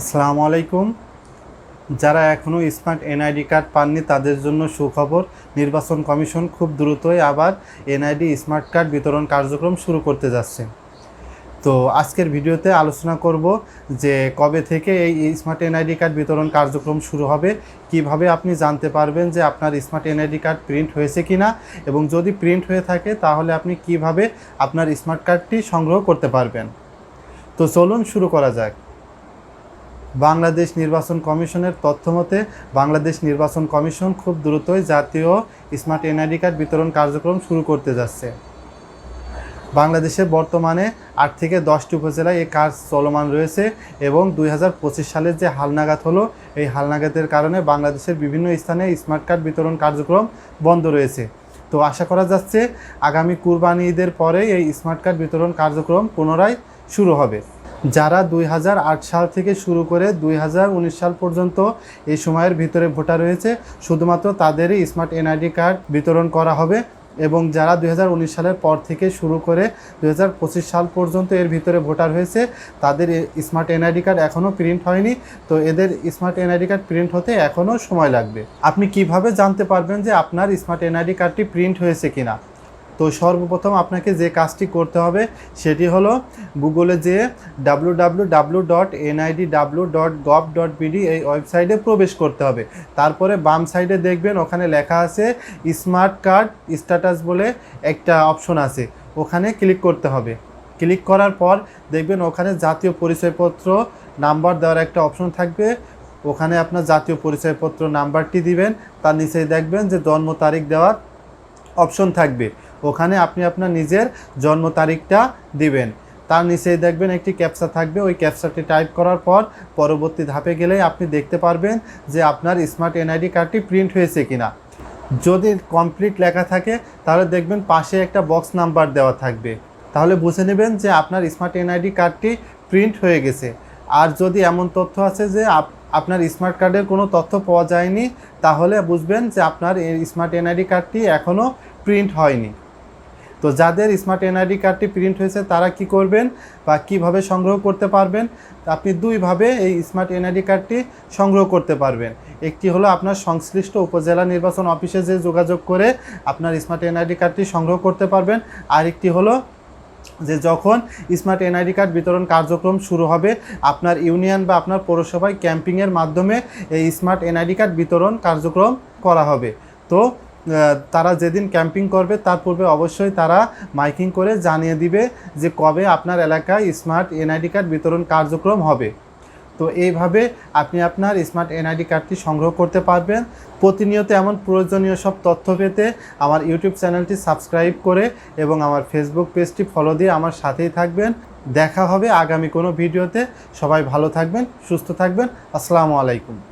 আসসালামু আলাইকুম। যারা এখনও স্মার্ট এনআইডি কার্ড পাননি, তাদের জন্য সুখবর, নির্বাচন কমিশন খুব দ্রুতই আবার এনআইডি স্মার্ট কার্ড বিতরণ কার্যক্রম শুরু করতে যাচ্ছে। তো আজকের ভিডিওতে আলোচনা করব যে কবে থেকে এই স্মার্ট এনআইডি কার্ড বিতরণ কার্যক্রম শুরু হবে, কীভাবে আপনি জানতে পারবেন যে আপনার স্মার্ট এনআইডি কার্ড প্রিন্ট হয়েছে কি না এবং যদি প্রিন্ট হয়ে থাকে তাহলে আপনি কীভাবে আপনার স্মার্ট কার্ডটি সংগ্রহ করতে পারবেন। তো চলুন শুরু করা যাক। বাংলাদেশ নির্বাচন কমিশনের তথ্য মতে, বাংলাদেশ নির্বাচন কমিশন খুব দ্রুতই জাতীয় স্মার্ট এনআইডি কার্ড বিতরণ কার্যক্রম শুরু করতে যাচ্ছে। বাংলাদেশে বর্তমানে আট থেকে দশটি উপজেলায় এই কাজ চলমান রয়েছে এবং দুই হাজার পঁচিশ সালের যে হালনাগাদ হলো, এই হালনাগাদের কারণে বাংলাদেশের বিভিন্ন স্থানে স্মার্ট কার্ড বিতরণ কার্যক্রম বন্ধ রয়েছে। তো আশা করা যাচ্ছে, আগামী কুরবানি ঈদের পরে এই স্মার্ট কার্ড বিতরণ কার্যক্রম পুনরায় শুরু হবে। যারা দুই হাজার আট সাল থেকে শুরু করে দুই হাজার উনিশ সাল পর্যন্ত এই সময়ের ভিতরে ভোটার রয়েছে, শুধুমাত্র তাদেরই স্মার্ট এনআইডি কার্ড বিতরণ করা হবে এবং যারা দুই হাজার উনিশ সালের পর থেকে শুরু করে দুই হাজার পঁচিশ সাল পর্যন্ত এর ভিতরে ভোটার হয়েছে, তাদের স্মার্ট এনআইডি কার্ড এখনও প্রিন্ট হয়নি। তো এদের স্মার্ট এনআইডি কার্ড প্রিন্ট হতে এখনও সময় লাগবে। আপনি কীভাবে জানতে পারবেন যে আপনার স্মার্ট এনআইডি কার্ডটি প্রিন্ট হয়েছে কিনা? তো সর্বপ্রথম আপনাকে যে কাজটি করতে হবে সেটি হলো গুগলে যে W W W dot dot gov dot BD এই ওয়েবসাইটে প্রবেশ করতে হবে। তারপরে বাম সাইডে দেখবেন ওখানে লেখা আছে স্মার্ট কার্ড স্ট্যাটাস বলে একটা অপশন আছে। ওখানে ক্লিক করতে হবে। ক্লিক করার পর দেখবেন ওখানে জাতীয় পরিচয়পত্র নাম্বার দেওয়ার একটা অপশন থাকবে। ওখানে আপনার জাতীয় পরিচয়পত্র নাম্বারটি দিবেন। তার নিচেই দেখবেন যে জন্ম তারিখ দেওয়ার অপশন থাকবে। ওখানে আপনি আপনার নিজের জন্ম তারিখটা দিবেন। তার নিচেই দেখবেন একটি ক্যাপসা থাকবে। ওই ক্যাপসাটি টাইপ করার পর পরবর্তী ধাপে গেলেই আপনি দেখতে পারবেন যে আপনার স্মার্ট এনআইডি কার্ডটি প্রিন্ট হয়েছে কিনা। যদি কমপ্লিট লেখা থাকে, তাহলে দেখবেন পাশে একটা বক্স নাম্বার দেওয়া থাকবে। তাহলে বুঝে নেবেন যে আপনার স্মার্ট এনআইডি কার্ডটি প্রিন্ট হয়ে গেছে। আর যদি এমন তথ্য আছে যে আপ- আপনার স্মার্ট কার্ডের কোনো তথ্য পাওয়া যায়নি, তাহলে বুঝবেন যে আপনার স্মার্ট এনআইডি কার্ডটি এখনও প্রিন্ট হয়নি। তো যাদের স্মার্ট এনআইডি কার্ডটি প্রিন্ট হয়েছে, তারা কি করবেন বা কীভাবে সংগ্রহ করতে পারবেন? আপনি দুইভাবে এই স্মার্ট এনআইডি কার্ডটি সংগ্রহ করতে পারবেন। একটি হলো আপনার সংশ্লিষ্ট উপজেলা নির্বাচন অফিসে যে যোগাযোগ করে আপনার স্মার্ট এনআইডি কার্ডটি সংগ্রহ করতে পারবেন। আরেকটি হলো যে যখন স্মার্ট এনআইডি কার্ড বিতরণ কার্যক্রম শুরু হবে, আপনার ইউনিয়ন বা আপনার পৌরসভায় ক্যাম্পিংয়ের মাধ্যমে এই স্মার্ট এনআইডি কার্ড বিতরণ কার্যক্রম করা হবে। তো তারা যেদিন ক্যাম্পিং করবে, তার পূর্বে অবশ্যই তারা মাইকিং করে জানিয়ে দিবে যে কবে আপনার এলাকায় স্মার্ট এনআইডি কার্ড বিতরণ কার্যক্রম হবে। তো এইভাবে আপনি আপনার স্মার্ট এনআইডি কার্ডটি সংগ্রহ করতে পারবেন। প্রতিনিয়ত এমন প্রয়োজনীয় সব তথ্য পেতে আমার ইউটিউব চ্যানেলটি সাবস্ক্রাইব করে এবং আমার ফেসবুক পেজটি ফলো দিয়ে আমার সাথেই থাকবেন। দেখা হবে আগামী কোনো ভিডিওতে। সবাই ভালো থাকবেন, সুস্থ থাকবেন। আসসালামু আলাইকুম।